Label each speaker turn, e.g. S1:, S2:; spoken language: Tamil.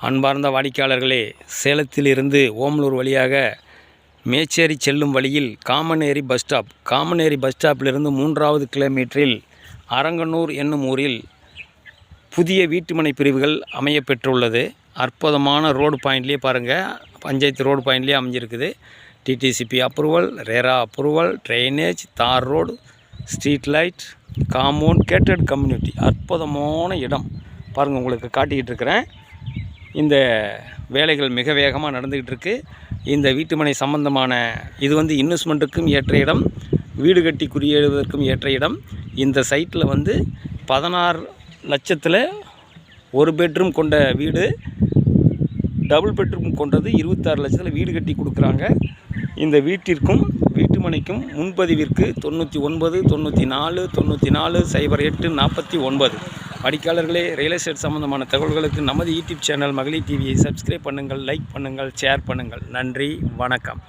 S1: அன்பார்ந்த வாடிக்கையாளர்களே சேலத்திலிருந்து ஓமலூர் வழியாக மேச்சேரி செல்லும் வழியில் Kamaneri bus stop. Kamaneri bus ஸ்டாப்பிலிருந்து மூன்றாவது கிலோமீட்டரில் அரங்கனூர் என்னும் ஊரில் புதிய வீட்டுமனை பிரிவுகள் அமைய பெற்றுள்ளது அற்புதமான ரோடு பாயிண்ட்லேயே பாருங்கள் பஞ்சாயத்து ரோடு பாயிண்ட்லேயே அமைஞ்சிருக்குது. DTCP approval RERA approval drainage தார் road street light compound gated community. அற்புதமான இடம். பாருங்கள் உங்களுக்கு காட்டிக்கிட்டு இருக்கிறேன். இந்த வேலைகள் மிக வேகமாக நடந்துக்கிட்டு இருக்குது இந்த வீட்டுமனை சம்பந்தமான இது வந்து இன்வெஸ்ட்மெண்ட்டுக்கும் ஏற்ற இடம் வீடு கட்டி குடியேறுவதற்கும் ஏற்ற இடம். இந்த சைட்டில் வந்து பதினாறு லட்சத்தில் ஒரு பெட்ரூம் கொண்ட வீடு டபுள் பெட்ரூம் கொண்டது இருபத்தாறு லட்சத்தில் வீடு கட்டி கொடுக்குறாங்க. இந்த வீட்டிற்கும் மணிக்கும் முன்பதிவிற்கு தொண்ணூற்றி ஒன்பது தொண்ணூற்றி நாலு தொண்ணூற்றி நாலு சைபர் எட்டு நாற்பத்தி ஒன்பது. படிக்காளர்களே ரியல் எஸ்டேட் சம்பந்தமான தகவல்களுக்கு நமது யூடியூப் சேனல் மகளிர் டிவியை சப்ஸ்கிரைப் பண்ணுங்கள் லைக் பண்ணுங்கள் ஷேர் பண்ணுங்கள். நன்றி வணக்கம்.